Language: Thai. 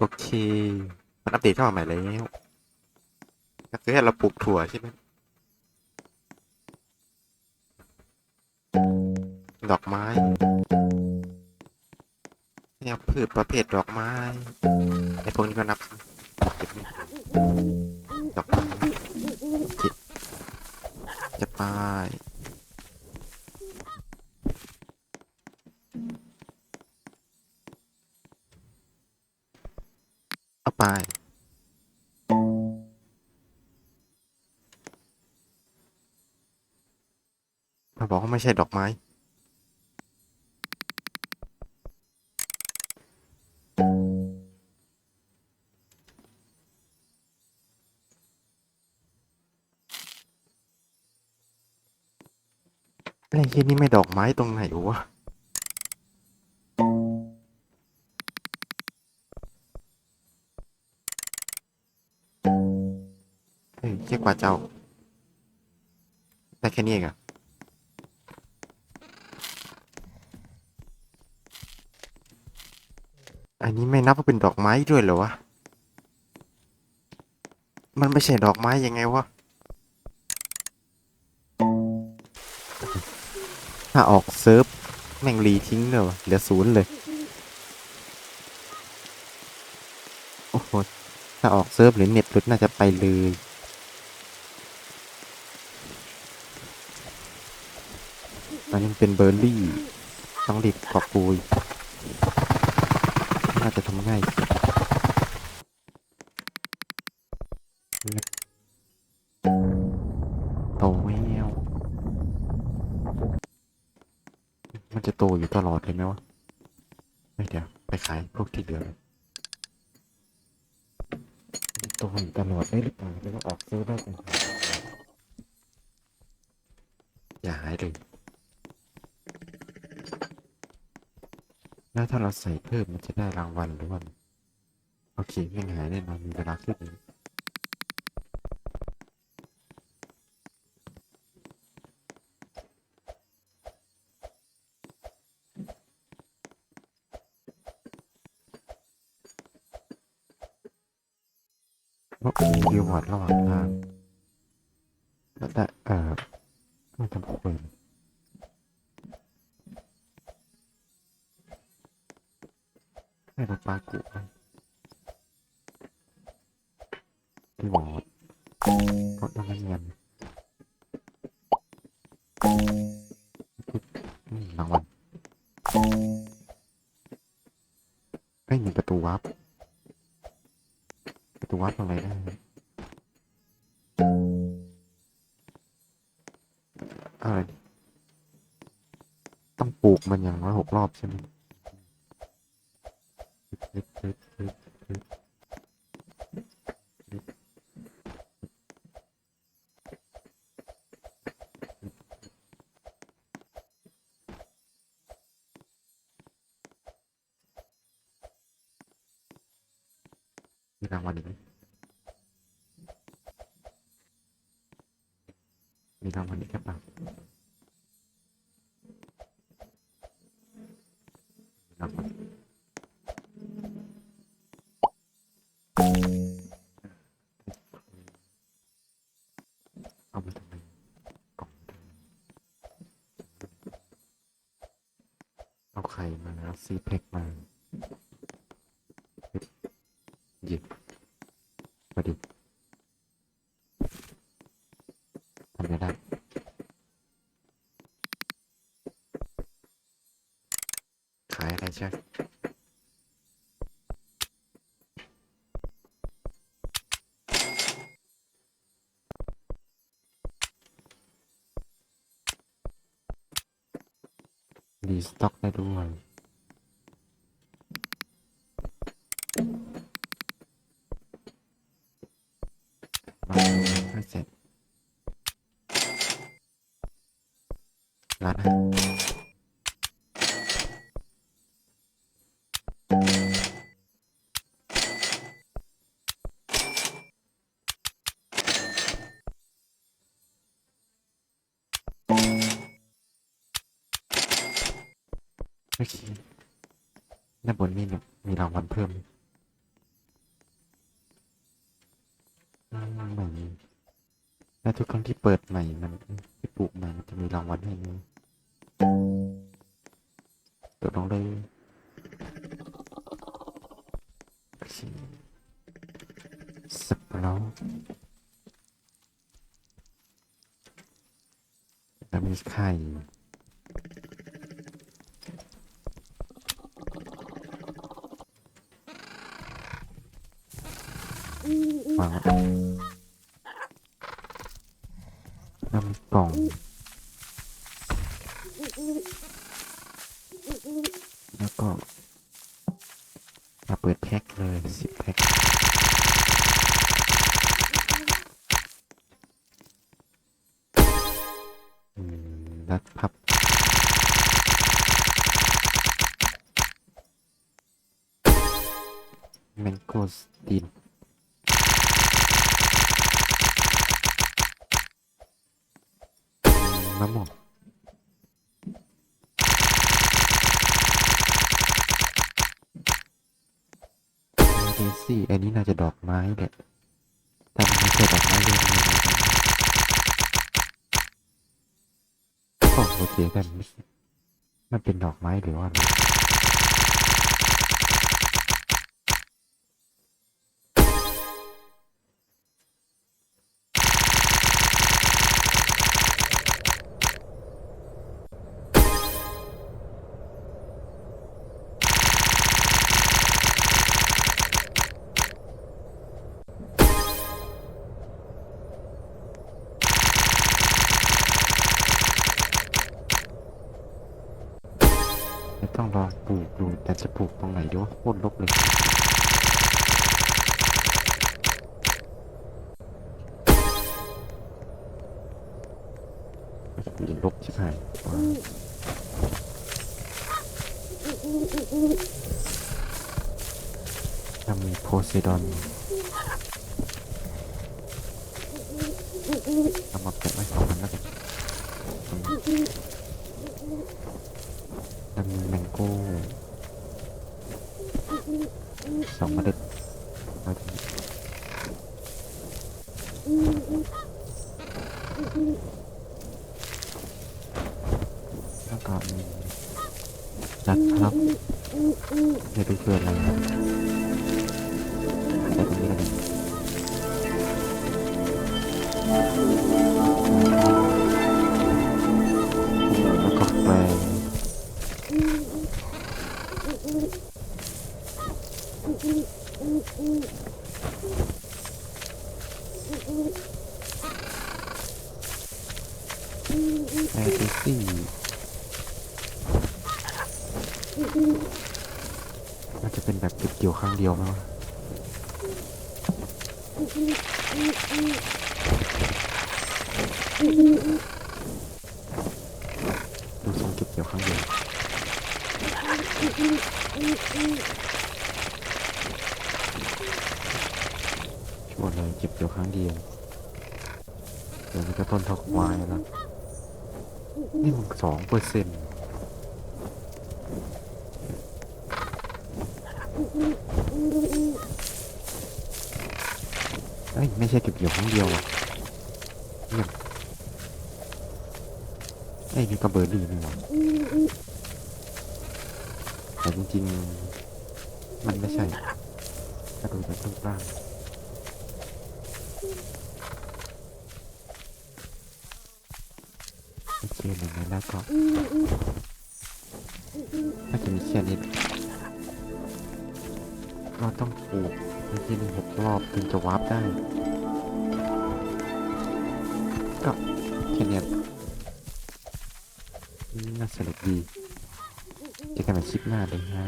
โอเค มันอัปเดตเข้ามาใหม่แล้วก็คือให้เราปลูกถั่วใช่ไหมดอกไม้เนี่ยพืชประเภทดอกไม้ไอพวกนี้ก็นับ มาบอกว่าไม่ใช่ดอกไม้ ไอ้ที่นี่ไม่ดอกไม้ตรงไหนวะเฮ้ยเรียกว่าเจ้า ได้แค่นี้เองอะ อันนี้ไม่นับว่าเป็นดอกไม้ด้วยเหรอวะ มันไม่ใช่ดอกไม้ยังไงวะ ถ้าออกเซิร์ฟแม่งรีทิ้งเลยวะเหลือศูนย์เลย โอ้โห ถ้าออกเซิร์ฟหรือเน็ตหลุดน่าจะไปเลยอันนี้มันเป็นเบอร์รี่ ต้องรีบกอบปุยาจะทำง่ายโตแววมันจะโตอยู่ตลอดเลยไหมวะไม่เดี๋ยวไปขายพวกที่เหลือเลยมันโตอยู่ตลอดได้หรือเปล่าหรือว่าออกซื้อได้เป็นอย่าหายเลย แล้วถ้าเราใส่เพิ่มมันจะได้รางวัลหรือว่าโอเคไม่หายแน่นอนมีเวลาขึ้นอีกเพราะมีรีวอร์ดระหว่างทางแล้วแต่เอ่อไม่ทำควร ให้เราปลากุไปรีวอร์ดเพราะต้องเงินอืมรางวัลเอ้มีประตูวาร์ประตูวาร์ปตรได้อะไรต้องปลูกมันอย่างน้อยหกรอบใช่ไหม มีรางวัลอีกแค่ปล่ามีรางวัลเอามาทำไมกล่องทำไมเอาไข่มาซีเพ็กมาหยิบมาดิทำไม่ได้ ขายอะไรใช่รีสต็อกได้ด้วยมาให้เสร็จร้านอาห โอเคด้านบนนี่เนี่ยมีรางวัลเพิ่มใหม่และทุกครั้งที่เปิดใหม่มันที่ปลูกใหม่มันจะมีรางวัลให้นี่เปิดลงเลยสิเสับเราแล้วมีไข่างไว้แล้วมีกล่องแล้วก็มาเปิดแพ็คเลยสิบแพ็คอืมรัดพับแมงโกสตีน อืมมะม่วงเดซี่อันนี้น่าจะดอกไม้แหละแต่มันไม่ใช่ดอกไม้เลยโอ้โอเคแต่มันเป็นดอกไม้หรือว่าอะไร ต้องลองปลูกดูแต่จะปลูกตรงไหนดีวะโคตรลกเลยลกชิบหายว้าวถ้ามีโพไซดอนเอามาแปะไว้สองอันแล้วกัน จะมีแมงโก้สองเมล็ดแล้วก็แล้วก็มีรัดครับไม่รู้คืออะไรครับแต่ตรงนี้ก็มี แอร์เจซี่มันจะเป็นแบบเก็บเกี่ยวครั้งเดียวไหมวะดูทรงเก็บเกี่ยวครั้งเดียวร์ เลยเก็บเกี่ยวครั้งเดียวเดี๋ยวมันก็ต้นทอกควายแล้วนี่มันสองเปอร์เซ็นต์เอ้ยไม่ใช่เก็บเกี่ยวครั้งเดียวอะเนี่ยไอ้นี่ก็เบอร์ดีนี่หว่าแต่จริงๆ มันไม่ใช่ถ้าดูจากต้นกล้างโอเคหนึ่งในแล้วก็น่าจะมีแค่นี้เราต้องปลูกในที่นี่หกรอบถึงจะวาร์ปได้ ก็แค่นี้น่าสนุกดีเจอกันใหม่คลิปหน้าเลยฮะ